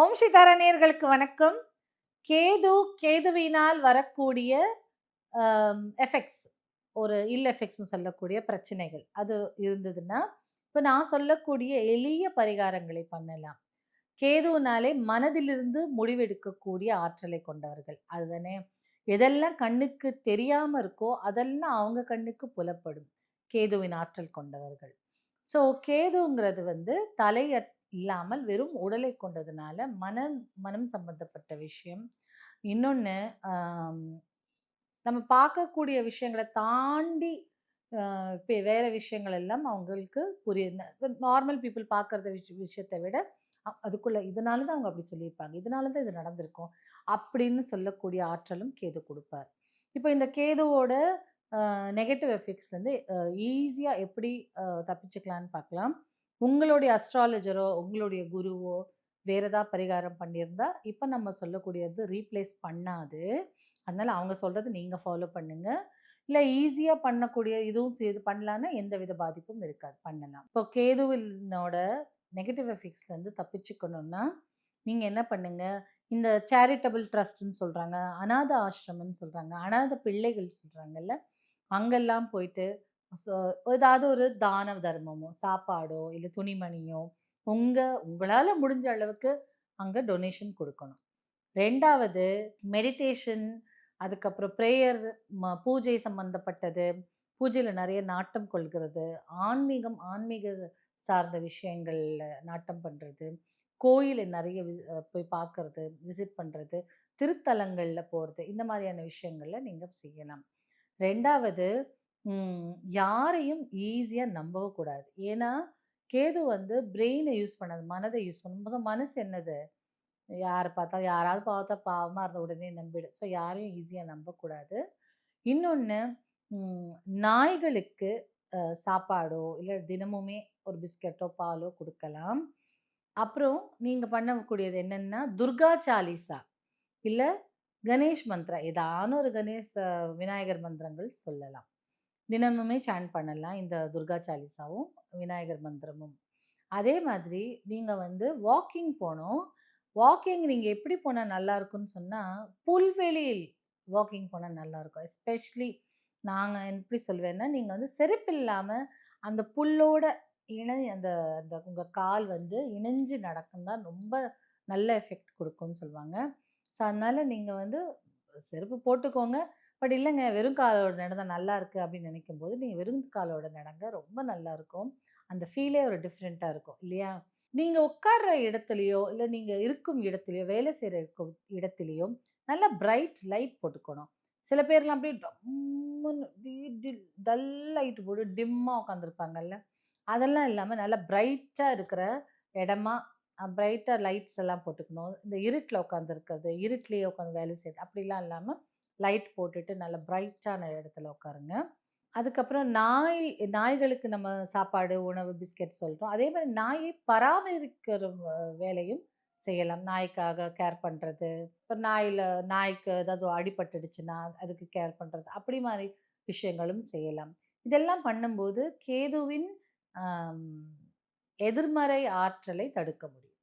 ஓம் தரணியர்களுக்கு வணக்கம். கேது கேதுவினால் வரக்கூடிய எஃபெக்ட்ஸ் ஒரு இல் எஃபெக்ட்ஸ்னு சொல்லக்கூடிய பிரச்சனைகள். அது இருந்ததுன்னா இப்போ நான் சொல்லக்கூடிய எளிய பரிகாரங்களை பண்ணலாம். கேதுனாலே மனதிலிருந்து முடிவெடுக்கக்கூடிய ஆற்றலை கொண்டவர்கள். அதுதானே? எதெல்லாம் கண்ணுக்கு தெரியாமல் இருக்கோ அதெல்லாம் அவங்க கண்ணுக்கு புலப்படும். கேதுவின் ஆற்றல் கொண்டவர்கள். ஸோ கேதுங்கிறது வந்து தலையற் இல்லாமல் வெறும் உடலை கொண்டதுனால மனம் மனம் சம்பந்தப்பட்ட விஷயம். இன்னொன்று நம்ம பார்க்கக்கூடிய விஷயங்களை தாண்டி இப்போ வேறு விஷயங்கள் எல்லாம் அவங்களுக்கு புரிய நார்மல் பீப்புள் பார்க்குறத விஷ விஷயத்தை விட அதுக்குள்ளே இதனால தான் அவங்க அப்படி சொல்லியிருப்பாங்க. இதனால தான் இது நடந்திருக்கும். அப்படின்னு சொல்லக்கூடிய ஆற்றலும் கேது கொடுப்பார். இப்போ இந்த கேதுவோட நெகட்டிவ் எஃபெக்ட்ஸ்லேருந்து ஈஸியாக எப்படி தப்பிச்சுக்கலான்னு பார்க்கலாம். உங்களுடைய அஸ்ட்ராலஜரோ உங்களுடைய குருவோ வேறு ஏதாவது பரிகாரம் பண்ணியிருந்தா இப்போ நம்ம சொல்லக்கூடியது ரீப்ளேஸ் பண்ணாது. அதனால் அவங்க சொல்கிறது நீங்கள் ஃபாலோ பண்ணுங்கள் இல்லை ஈஸியாக பண்ணக்கூடிய இதுவும் இது பண்ணலான்னா எந்த வித பாதிப்பும் இருக்காது. பண்ணலாம். இப்போ கேதுவினோட நெகட்டிவ் எஃபெக்ட்ஸ்லேருந்து தப்பிச்சுக்கணும்னா நீங்கள் என்ன பண்ணுங்கள் இந்த சேரிட்டபிள் ட்ரஸ்ட்னு சொல்கிறாங்க அனாத ஆசிரமம்னு சொல்கிறாங்க அனாத பிள்ளைகள் சொல்கிறாங்கல்ல அங்கெல்லாம் போயிட்டு ஸோ ஏதாவது ஒரு தான தர்மமோ சாப்பாடோ இல்லை துணிமணியோ உங்கள் உங்களால் முடிஞ்ச அளவுக்கு அங்கே டொனேஷன் கொடுக்கணும். ரெண்டாவது மெடிடேஷன் அதுக்கப்புறம் ப்ரேயர் ம பூஜை சம்மந்தப்பட்டது பூஜையில் நிறைய நாட்டம் கொள்கிறது ஆன்மீகம் ஆன்மீக சார்ந்த விஷயங்களில் நாட்டம் பண்ணுறது கோயிலை நிறைய போய் பார்க்கறது விசிட் பண்ணுறது திருத்தலங்களில் போகிறது இந்த மாதிரியான விஷயங்களில் நீங்கள் செய்யலாம். ரெண்டாவது ம், யாரையும் ஈஸியாக நம்பவும் கூடாது. ஏன்னா கேது வந்து பிரெயினை யூஸ் பண்ணாது மனதை யூஸ் பண்ணும் போது மனசு என்னது? யாரை பார்த்தா யாராவது பார்த்தா பாவமாக இருந்த உடனே நம்பிடும் ஸோ யாரையும் ஈஸியாக நம்பக்கூடாது. இன்னொன்று நாய்களுக்கு சாப்பாடோ இல்லை தினமுமே ஒரு பிஸ்கட்டோ பாலோ கொடுக்கலாம். அப்புறம் நீங்கள் பண்ணக்கூடியது என்னென்னா துர்கா சாலிசா இல்லை கணேஷ் மந்த்ரா ஏதான ஒரு கணேஷ் விநாயகர் மந்திரங்கள் சொல்லலாம். தினமுமே சாண்ட் பண்ணலாம். இந்த துர்கா சாலிசாவும் விநாயகர் மந்திரமும். அதே மாதிரி நீங்கள் வந்து வாக்கிங் போனோம் வாக்கிங் நீங்கள் எப்படி போனால் நல்லா இருக்கும்னு சொன்னால் புல்வெளியில் வாக்கிங் போனால் நல்லாயிருக்கும் எஸ்பெஷலி நாங்கள் எப்படி சொல்வேன்னா நீங்கள் வந்து செருப்பு இல்லாமல் அந்த புல்லோட இணை அந்த அந்த உங்கள் கால் வந்து இணைஞ்சு நடக்கும் தான் ரொம்ப நல்ல எஃபெக்ட் கொடுக்கும்னு சொல்லுவாங்க. ஸோ அதனால் நீங்கள் வந்து செருப்பு போட்டுக்கோங்க. பட் இல்லைங்க வெறும் காலோட நடந்தால் நல்லா இருக்குது அப்படின்னு நினைக்கும் போது நீங்கள் வெறும் காலோட நடங்க ரொம்ப நல்லா இருக்கும். அந்த ஃபீலே ஒரு டிஃப்ரெண்ட்டாக இருக்கும் இல்லையா? நீங்கள் உட்கார்ற இடத்துலையோ இல்லை நீங்கள் இருக்கும் இடத்துலையோ வேலை செய்கிற இருக்கும் இடத்துலையோ நல்ல பிரைட் லைட் போட்டுக்கணும். சில பேர்லாம் அப்படியே டம்முன்னு டல் லைட் போட்டு டிம்மாக உட்காந்துருப்பாங்கல்ல அதெல்லாம் இல்லாமல் நல்லா பிரைட்டாக இருக்கிற இடமா பிரைட்டாக லைட்ஸ் எல்லாம் போட்டுக்கணும். இந்த இருட்டில் உட்காந்துருக்கிறது இருட்டிலேயே உட்காந்து வேலை செய்யுது அப்படிலாம் இல்லாமல் லைட் போட்டுட்டு நல்ல பிரைட்டான இடத்துல உட்காருங்க அதுக்கப்புறம் நாய் நாய்களுக்கு நம்ம சாப்பாடு உணவு பிஸ்கெட் சொல்கிறோம் அதே மாதிரி நாயை பராமரிக்கிற வேலையும் செய்யலாம். நாய்க்காக கேர் பண்ணுறது இப்போ நாயில் நாய்க்கு ஏதாவது அடிபட்டுடுச்சுன்னா அதுக்கு கேர் பண்ணுறது அப்படி மாதிரி விஷயங்களும் செய்யலாம். இதெல்லாம் பண்ணும்போது கேதுவின் எதிர்மறை ஆற்றலை தடுக்க முடியும்.